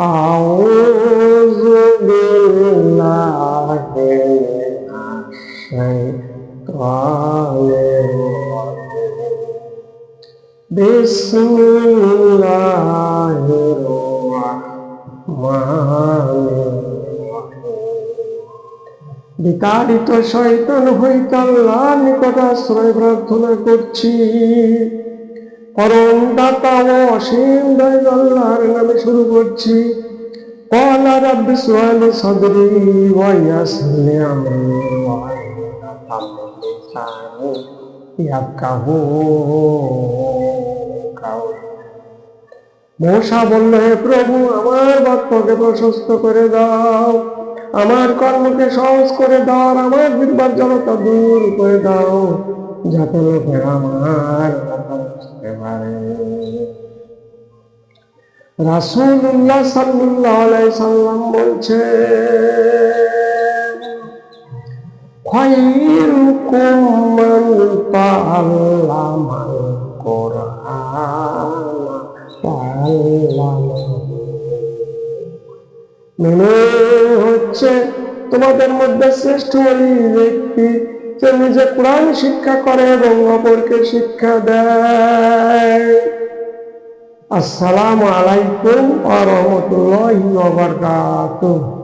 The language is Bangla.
أعوذ بالله من الشيطان الرجيم بسم الله الرحمن الرحيم বিতাড়িত শয়তান হইতে আল্লাহর নিকট আশ্রয় প্রার্থনা করছি পরম দাতা ও অসীম দয়ালু আল্লাহর নামে শুরু করছি। কলা রাব্বি সদরি ওয়াইয়াসলি মশা বলল, হে প্রভু, আমার বাক্যকে প্রশস্ত করে দাও, আমার কর্মকে সহজ করে দাও আমার নির্বাচনতা দূর করে দাও, যাতে লোকেরা আমার রাসূলুল্লাহ সাল্লাল্লাহু আলাইহি সাল্লাম বলছে খায়রুকুম মান তাআল্লামাল কোরআন মনে হচ্ছে তোমাদের মধ্যে শ্রেষ্ঠ ওই ব্যক্তি যে নিজে কোরআন শিক্ষা করে এবং অপরকে শিক্ষা দেয়। আসসালামু আলাইকুম আ রহমতুল্লাহ বারাকাতুহু।